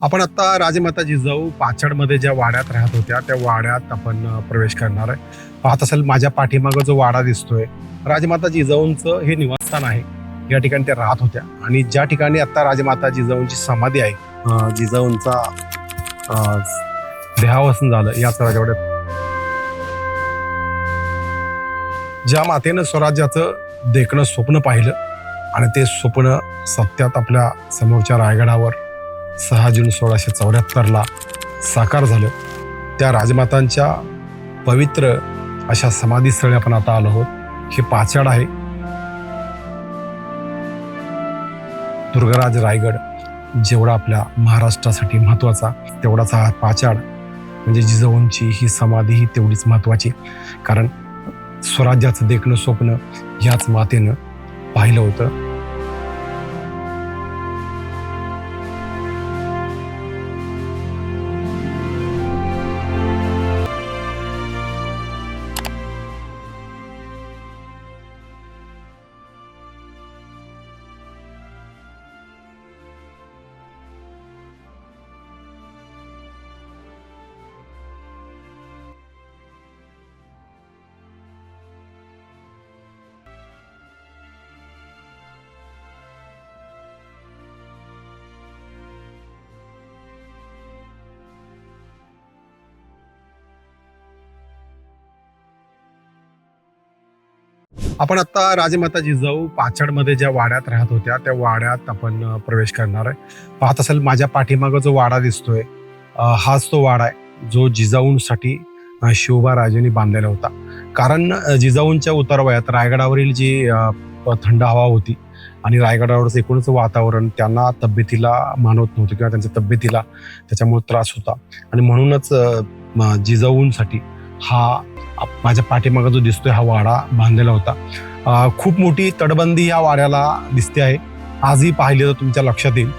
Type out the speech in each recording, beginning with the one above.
आपण आता राजमाता जिजाऊ पाचडमध्ये ज्या वाड्यात राहत होत्या त्या वाड्यात आपण प्रवेश करणार आहे. पाहत असेल माझ्या पाठीमागं जो वाडा दिसतोय राजमाता जिजाऊंचं हे निवासस्थान आहे. या ठिकाणी त्या राहत होत्या. आणि ज्या ठिकाणी आता राजमाता जिजाऊंची समाधी आहे जिजाऊंचा देहावसन झालं याच राजवाड्यात ज्या मातेनं स्वराज्याचं देखणं स्वप्न पाहिलं आणि ते स्वप्न सत्यात आपल्या समोरच्या रायगडावर सहा जून सोळाशे चौऱ्याहत्तरला साकार झालं. त्या राजमातांच्या पवित्र अशा समाधीस्थळी आपण आता आलो आहोत. हे पाचाड आहे. दुर्गराज रायगड जेवढा आपल्या महाराष्ट्रासाठी महत्त्वाचा तेवढाच हा पाचाड म्हणजे जिजाऊंची ही समाधी ही तेवढीच महत्वाची कारण स्वराज्याचं देखणं स्वप्न ह्याच मातेनं पाहिलं होतं. आपण आता राजमाता जिजाऊ पाचडमध्ये ज्या वाड्यात राहत होत्या त्या वाड्यात आपण प्रवेश करणार आहे. पाहत असेल माझ्या पाठीमागं जो वाडा दिसतोय हाच तो वाडा आहे जो जिजाऊंसाठी शिवबा राजेंनी बांधलेला होता. कारण जिजाऊंच्या उतारवयात रायगडावरील जी थंड हवा होती आणि रायगडावरचं एकूणच वातावरण त्यांना तब्येतीला मानवत नव्हतं किंवा त्यांच्या तब्येतीला त्याच्यामुळे त्रास होता. आणि म्हणूनच जिजाऊंसाठी हा माझ्या पाठीमागं जो दिसतोय हा वाडा बांधलेला होता. खूप मोठी तटबंदी या वाड्याला दिसते आहे. आजही पाहिले तर तुमच्या लक्षात येईल.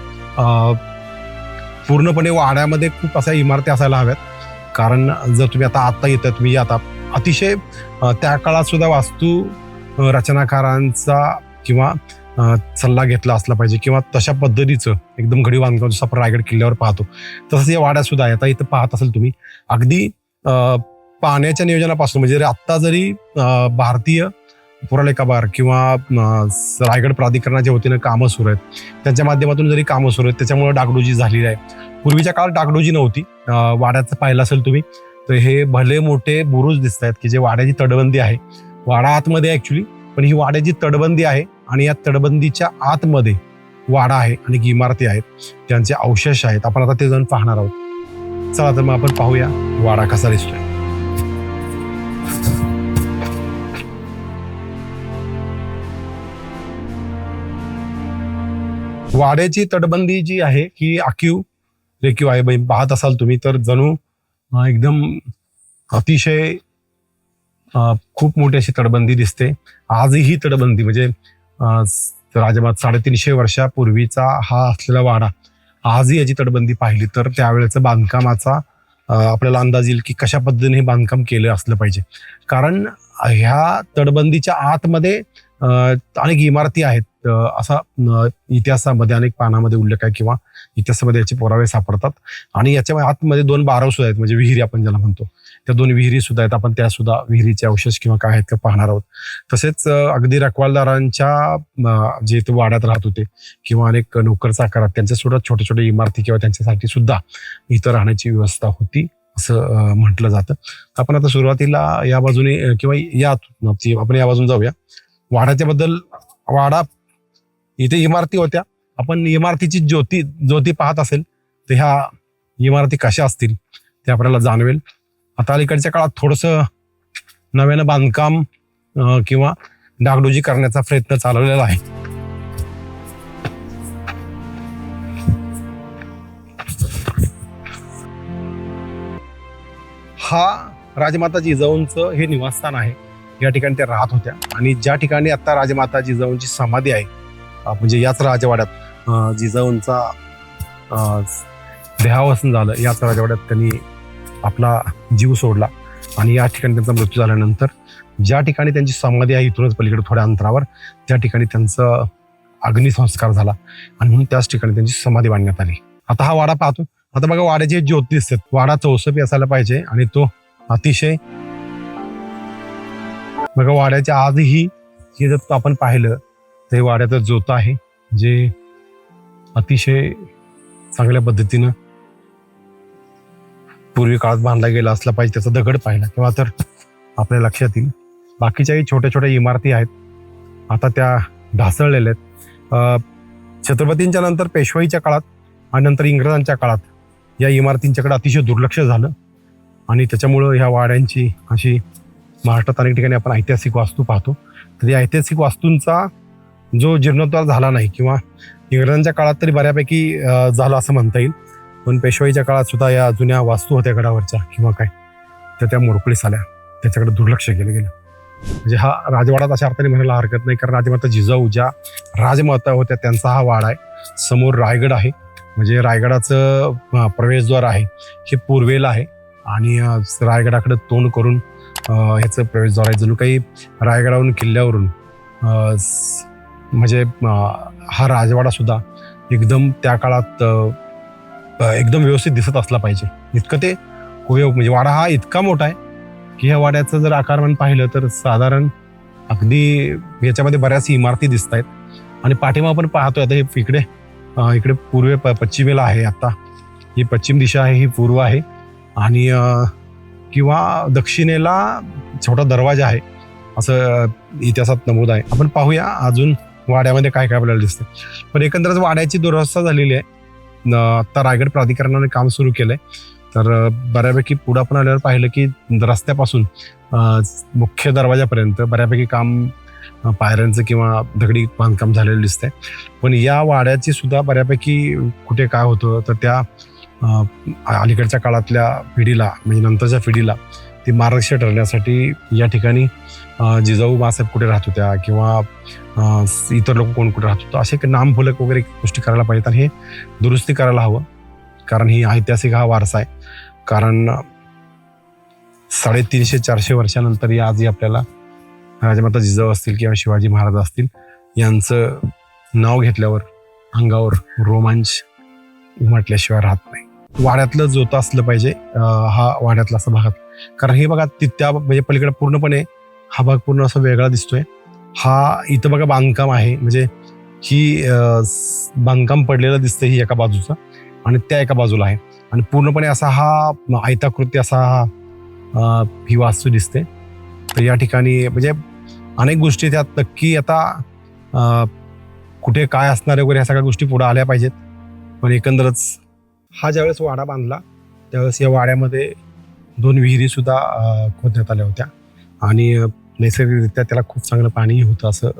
पूर्णपणे वाड्यामध्ये खूप अशा इमारती असायला हव्यात. कारण जर तुम्ही आता आत्ता येतात तुम्ही आता अतिशय त्या काळात सुद्धा वास्तू रचनाकारांचा किंवा सल्ला घेतला असला पाहिजे किंवा तशा पद्धतीचं एकदम घडी बांधकाम जसं आपण रायगड किल्ल्यावर पाहतो. तसंच या वाड्यासुद्धा आहे आता इथं पाहत असेल तुम्ही. अगदी पाण्याच्या नियोजनापासून म्हणजे आत्ता जरी भारतीय पुरालेखाबार किंवा स- रायगड प्राधिकरणाच्या वतीनं कामं सुरू आहेत. त्यांच्या माध्यमातून जरी कामं सुरू आहेत त्याच्यामुळे डागडुजी झालेली आहे. पूर्वीच्या काळात डागडुजी नव्हती. वाड्याचं पाहिलं असेल तुम्ही तर हे भले मोठे बुरुज दिसत आहेत की जे वाड्याची तटबंदी आहे. वाडा आतमध्ये ॲक्च्युली पण ही वाड्याची तटबंदी आहे आणि या तटबंदीच्या आतमध्ये वाडा आहे आणि इमारती आहेत. त्यांचे अवशेष आहेत. आपण आता ते जाऊन पाहणार आहोत. चला तर मग आपण पाहूया वाडा कसा दिसतोय. वाड्याची तटबंदी जी आहे ही आखीव रेखीव आहे. बाई पाहत असाल तुम्ही तर जणू एकदम अतिशय खूप मोठी अशी तटबंदी दिसते. आजही ही तटबंदी म्हणजे राजाबाद साडेतीनशे वर्षापूर्वीचा हा असलेला वाडा आजही याची तटबंदी पाहिली तर त्यावेळेचं बांधकामाचा आपल्याला अंदाज येईल की कशा पद्धतीने हे बांधकाम केलं असलं पाहिजे. कारण ह्या तटबंदीच्या आतमध्ये अनेक इमारती आहेत. असा इतिहासामध्ये अनेक पानामध्ये उल्लेख आहे किंवा इतिहासामध्ये याचे पुरावे सापडतात. आणि याच्या आतमध्ये दोन बारव सुद्धा आहेत. म्हणजे विहिरी आपण ज्याला म्हणतो. त्या दोन विहिरी सुद्धा आहेत. आपण त्या सुद्धा विहिरीचे अवशेष किंवा काय आहेत का पाहणार आहोत. तसेच अगदी रखवालदारांच्या जे ते वाड्यात राहत होते किंवा अनेक नोकर चाकरात त्यांच्या सुद्धा छोटे छोटे इमारती किंवा त्यांच्यासाठी सुद्धा इथं राहण्याची व्यवस्था होती असं म्हटलं जातं. आपण आता सुरुवातीला या बाजूने किंवा या आपण या बाजून जाऊया. वाड्याच्या बद्दल वाडा. इथे इमारती होत्या. आपण इमारतीची ज्योती ज्योती पाहत असेल तर ह्या इमारती कशा असतील ते आपल्याला जाणवेल. आता अलीकडच्या काळात थोडंसं नव्यानं बांधकाम किंवा डागडुजी करण्याचा प्रयत्न चालवलेला आहे. हा राजमाता जिजाऊंचं हे निवासस्थान आहे. या ठिकाणी त्या राहत होत्या. आणि ज्या ठिकाणी आत्ता राजमाता जिजाऊंची समाधी आहे म्हणजे याच राजवाड्यात जिजाऊंचा देहावसन झालं याच राजवाड्यात त्यांनी आपला जीव सोडला. आणि या ठिकाणी त्यांचा मृत्यू झाल्यानंतर ज्या ठिकाणी त्यांची समाधी आहे इथूनच पलीकडे थोड्या अंतरावर त्या ठिकाणी त्यांचं अग्निसंस्कार झाला. आणि म्हणून त्याच ठिकाणी त्यांची समाधी बांधण्यात आली. आता हा वाडा पाहतो. आता बघा वाड्याचे ज्योत दिसतात वाडा चौसपी असायला पाहिजे आणि तो अतिशय बघा वाड्याच्या आजही हे जर आपण पाहिलं तर हे वाड्याचं जोत आहे जे अतिशय चांगल्या पद्धतीनं पूर्वी काळात बांधला गेला असला पाहिजे त्याचा दगड पाहिला. किंवा तर आपल्या लक्षात येईल. बाकीच्याही छोट्या छोट्या इमारती आहेत. आता त्या ढासळलेल्या आहेत. छत्रपतींच्या नंतर पेशवाईच्या काळात आणि नंतर इंग्रजांच्या काळात या इमारतींच्याकडे अतिशय दुर्लक्ष झालं. आणि त्याच्यामुळं ह्या वाड्यांची अशी महाराष्ट्रात अनेक ठिकाणी आपण ऐतिहासिक वास्तू पाहतो. तर या ऐतिहासिक वास्तूंचा जो जीर्णोद्धार झाला नाही किंवा इंग्रजांच्या काळात तरी बऱ्यापैकी झालं असं म्हणता येईल. पण पेशवाईच्या काळात सुद्धा या जुन्या वास्तू होत्या गडावरच्या किंवा काय त्या त्या मोडकळीस आल्या. त्याच्याकडे दुर्लक्ष केलं गेलं. म्हणजे हा राजवाडाच अशा अर्थाने म्हणायला हरकत नाही कारण राजमाता जिजाऊ ज्या राजमाता होत्या त्यांचा हा वाडा आहे. समोर रायगड आहे. म्हणजे रायगडाचं प्रवेशद्वार आहे. हे पूर्वेला आहे. आणि रायगडाकडे तोंड करून ह्याचं प्रवेशद्वार आहे जणू काही रायगडावरून किल्ल्यावरून म्हणजे हा राजवाडा सुद्धा एकदम त्या काळात एकदम व्यवस्थित दिसत असला पाहिजे. इतकं ते हुबेहूब म्हणजे वाडा हा इतका मोठा आहे की ह्या वाड्याचं जर आकारमान पाहिलं तर साधारण अगदी याच्यामध्ये बऱ्याच इमारती दिसत आहेत. आणि पाठीमा आपण पाहतोय आता हे इकडे इकडे पूर्वे प- पश्चिमेला आहे आता. ही पश्चिम दिशा आहे ही पूर्व आहे. आणि किंवा दक्षिणेला छोटा दरवाजा आहे असं इतिहासात नमूद आहे. आपण पाहूया अजून वाड्यामध्ये काय काय आपल्याला दिसतं पण एकंदरच वाड्याची दुरवस्था झालेली आहे. आता रायगड प्राधिकरणाने काम सुरू केलं आहे तर बऱ्यापैकी पुढं आपण आल्यावर पाहिलं की रस्त्यापासून मुख्य दरवाजापर्यंत बऱ्यापैकी काम पायऱ्यांचं किंवा दगडी बांधकाम झालेलं दिसतंय. पण या वाड्याची सुद्धा बऱ्यापैकी कुठे काय होतं तर त्या अलीकडच्या काळातल्या पिढीला म्हणजे नंतरच्या पिढीला ती मार्गदर्श ठरण्यासाठी या ठिकाणी जिजाऊ मासाहेब कुठे राहत होत्या किंवा इतर लोक कोण कुठे राहत होतं असे काही नामफलक वगैरे गोष्टी करायला पाहिजेत आणि हे दुरुस्ती करायला हवं. कारण ही ऐतिहासिक हा वारसा आहे. कारण साडेतीनशे चारशे वर्षानंतर या आजही आपल्याला राजमाता जिजाऊ असतील किंवा शिवाजी महाराज असतील यांचं नाव घेतल्यावर अंगावर रोमांच उमटल्याशिवाय राहत वाड्यातलं जोत असलं पाहिजे हा वाड्यातला असा भागात कारण हे बघा ति- त्या म्हणजे पलीकडे पूर्णपणे हा भाग पूर्ण असा वेगळा दिसतोय. हा इथं बघा बांधकाम आहे. म्हणजे ही बांधकाम पडलेलं दिसतं ही एका बाजूचं आणि त्या एका बाजूला आहे. आणि पूर्णपणे असा हा आयताकृती असा हा ही वास्तू दिसते. तर या ठिकाणी म्हणजे अनेक गोष्टी त्यात नक्की आता कुठे काय असणार वगैरे ह्या सगळ्या गोष्टी पुढे आल्या पाहिजेत. पण एकंदरच हा ज्यावेळेस वाडा बांधला त्यावेळेस या वाड्यामध्ये दोन विहिरीसुद्धा खोदण्यात आल्या होत्या. आणि नैसर्गिकरित्या त्याला खूप चांगलं पाणी होतं असं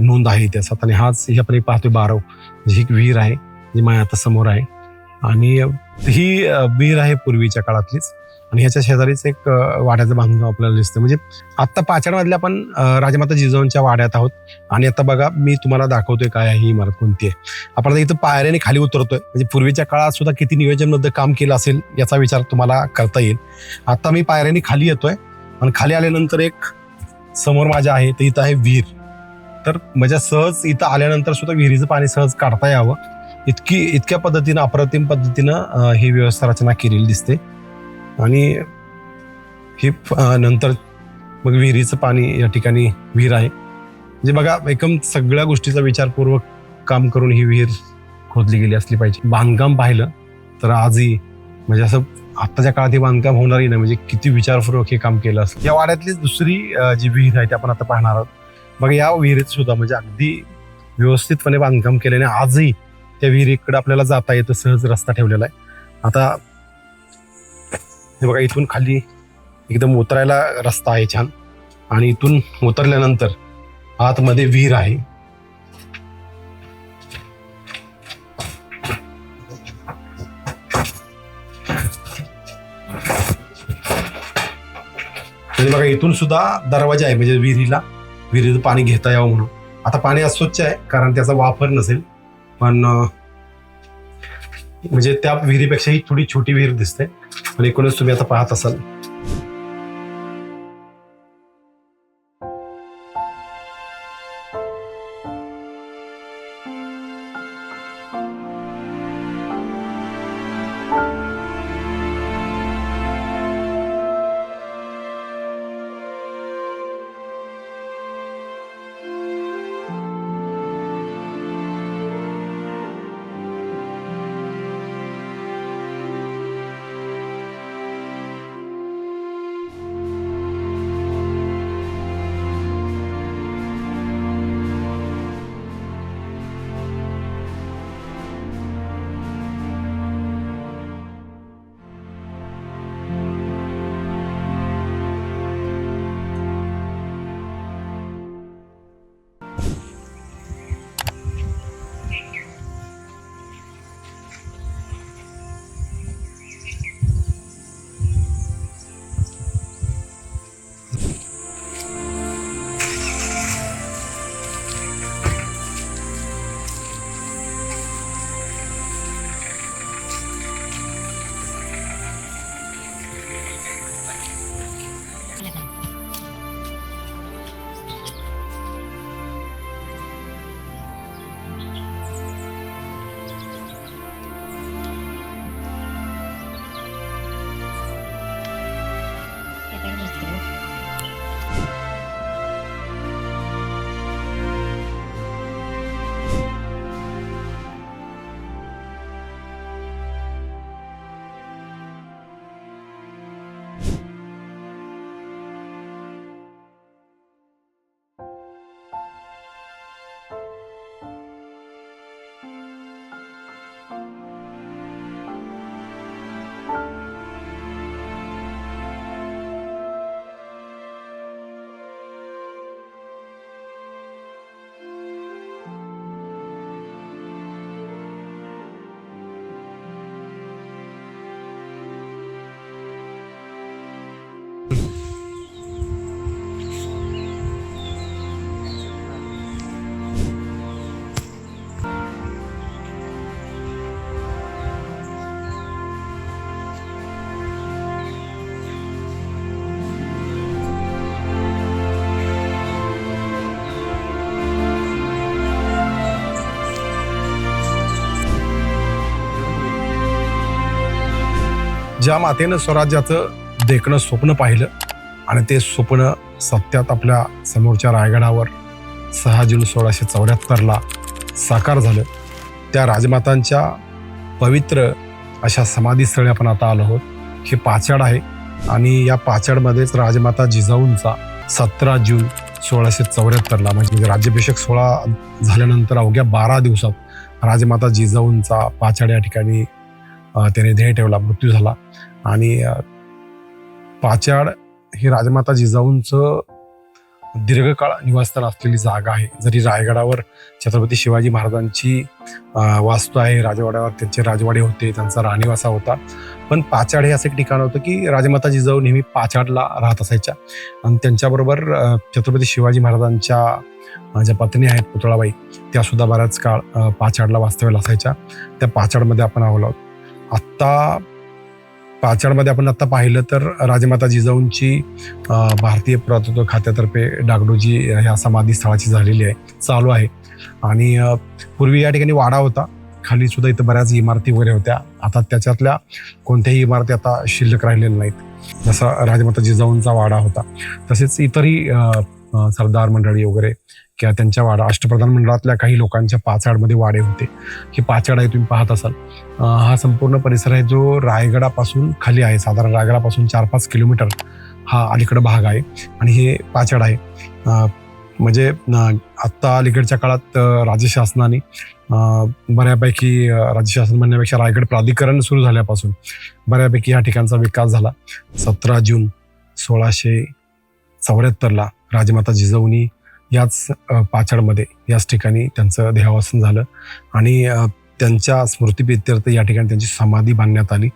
नोंद आहे इतिहासात. आणि हाच ही आपण पाहतोय बारव म्हणजे जी एक विहीर आहे जी माझ्या आता समोर आहे. आणि ही विहीर आहे पूर्वीच्या काळातलीच. आणि ह्याच्या शेजारीच एक वाड्याचं बांधकाम आपल्याला दिसतं. म्हणजे आत्ता पाचडमधल्या आपण राजमाता जिजाऊंच्या वाड्यात आहोत. आणि आता बघा मी तुम्हाला दाखवतोय काय आहे ही इमारत कोणती आहे. आपण आता इथं पायऱ्याने खाली उतरतोय. म्हणजे पूर्वीच्या काळात सुद्धा किती नियोजनबद्ध काम केलं असेल याचा विचार तुम्हाला करता येईल. आता मी पायऱ्याने खाली येतोय. आणि खाली आल्यानंतर एक समोर माझ्या आहे तर इथं आहे विहीर. तर माझ्या सहज इथं आल्यानंतर सुद्धा विहिरीचं पाणी सहज काढता यावं. इतकी इतक्या पद्धतीनं अप्रतिम पद्धतीनं ही व्यवस्था रचना केलेली दिसते. आणि हे नंतर मग विहिरीचं पाणी या ठिकाणी विहीर आहे. म्हणजे बघा एकदम सगळ्या गोष्टीचा विचारपूर्वक काम करून ही विहीर खोदली गेली असली पाहिजे. बांधकाम पाहिलं तर आजही म्हणजे असं आत्ताच्या काळात हे बांधकाम होणारही नाही. म्हणजे किती विचारपूर्वक हे काम केलं असतं या वाड्यातलीच दुसरी जी विहीर आहे ती आपण आता पाहणार आहोत. मग या विहिरीत सुद्धा म्हणजे अगदी व्यवस्थितपणे बांधकाम केल्याने आजही त्या विहिरीकडे आपल्याला जाता येतं सहज रस्ता ठेवलेला आहे. आता हे बघा इथून खाली एकदम उतरायला रस्ता आहे छान. आणि इथून उतरल्यानंतर आतमध्ये विहीर आहे. बघा इथून सुद्धा दरवाजा आहे म्हणजे विहिरीला विहिरीचं पाणी घेता यावं म्हणून. आता पाणी अस्वच्छ आहे कारण त्याचा वापर नसेल. पण म्हणजे त्या विहिरीपेक्षा ही थोडी छोटी विहीर दिसते. पण एकूणच तुम्ही आता पाहत असाल. ज्या मातेनं स्वराज्याचं देखणं स्वप्न पाहिलं आणि ते स्वप्न सत्यात आपल्या समोरच्या रायगडावर सहा जून सोळाशे चौऱ्याहत्तरला साकार झालं. त्या राजमातांच्या पवित्र अशा समाधीस्थळी आपण आता आलो आहोत. हे पाचाड आहे आणि या पाचाडमध्येच राजमाता जिजाऊंचा सतरा जून सोळाशे चौऱ्याहत्तरला म्हणजे राज्याभिषेक सोहळा झाल्यानंतर अवघ्या बारा दिवसात राजमाता जिजाऊंचा पाचाड या ठिकाणी त्याने ध्येय ठेवला मृत्यू झाला. आणि पाचाड हे राजमाता जिजाऊंचं दीर्घकाळ निवासस्थान असलेली जागा आहे. जरी रायगडावर छत्रपती शिवाजी महाराजांची वास्तू आहे राजवाड्यावर त्यांचे राजवाडे होते त्यांचा राणीवासा होता पण पाचाड हे असं एक ठिकाण होतं की राजमाता जिजाऊ नेहमी पाचाडला राहत असायच्या. आणि त्यांच्याबरोबर छत्रपती शिवाजी महाराजांच्या ज्या पत्नी आहेत पुतळाबाई त्या सुद्धा बऱ्याच काळ पाचाडला वास्तव्याला असायच्या. त्या पाचाडमध्ये आपण आहोत. आत्ता पाचाडमध्ये आपण आता पाहिलं तर राजमाता जिजाऊंची भारतीय पुरातत्व खात्यातर्फे डागडोजी ह्या समाधी स्थळाची झालेली आहे चालू आहे. आणि पूर्वी या ठिकाणी वाडा होता. खाली सुद्धा इथं बऱ्याच इमारती वगैरे होत्या. आता त्याच्यातल्या कोणत्याही इमारती आता शिल्लक राहिलेल्या नाहीत. जसा राजमाता जिजाऊंचा वाडा होता. तसेच इतरही सरदार मंडळी वगैरे किंवा त्यांच्या वाडा अष्टप्रधान मंडळातल्या काही लोकांच्या पाचाडमध्ये वाडे होते. हे पाचाड आहे तुम्ही पाहत असाल. हा संपूर्ण परिसर आहे जो रायगडापासून खाली आहे. साधारण रायगडापासून चार पाच किलोमीटर हा अलीकडं भाग आहे आणि हे पाचाड आहे. म्हणजे आत्ता अलीकडच्या काळात अ, राज्य शासनाने बऱ्यापैकी अ, राज्य शासन म्हणण्यापेक्षा रायगड प्राधिकरण सुरू झाल्यापासून बऱ्यापैकी या ठिकाणचा विकास झाला. सतरा जून सोळाशे चौऱ्याहत्तरला राजमाता जिजाऊनी याच पाचडमध्ये याच ठिकाणी त्यांचं देहावसन झालं. आणि त्यांच्या स्मृतीप्रित्यर्थ या ठिकाणी त्यांची समाधी बांधण्यात आली.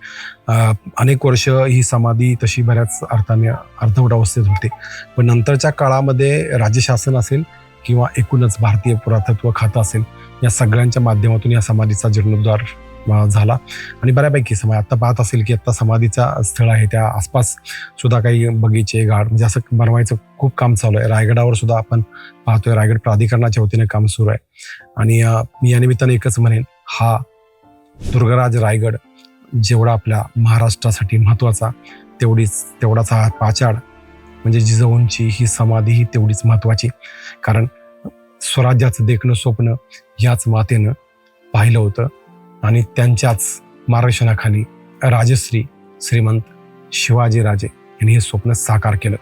अनेक वर्ष ही समाधी तशी बऱ्याच अर्थाने अर्धवट अवस्थेत होते. पण नंतरच्या काळामध्ये राज्य शासन असेल किंवा एकूणच भारतीय पुरातत्व खातं असेल या सगळ्यांच्या माध्यमातून या समाधीचा जीर्णोद्धार झाला. आणि बऱ्यापैकी समाज आत्ता पाहत असेल की आत्ता समाधीचा स्थळ आहे त्या आसपास सुद्धा काही बगीचे गाड म्हणजे असं बनवायचं खूप काम चालू आहे. रायगडावर सुद्धा आपण पाहतोय रायगड प्राधिकरणाच्या वतीने काम सुरू आहे. आणि मी या निमित्ताने एकच म्हणेन हा दुर्गराज रायगड जेवढा आपल्या महाराष्ट्रासाठी महत्त्वाचा तेवढीच तेवढाच हा पाचाड म्हणजे जिजाऊंची ही समाधी ही तेवढीच महत्त्वाची. कारण स्वराज्याचं देखणं स्वप्न याच मातेनं पाहिलं होतं. आणि त्यांच्याच मार्गदर्शनाखाली राजश्री श्रीमंत शिवाजीराजे यांनी हे स्वप्न साकार केलं.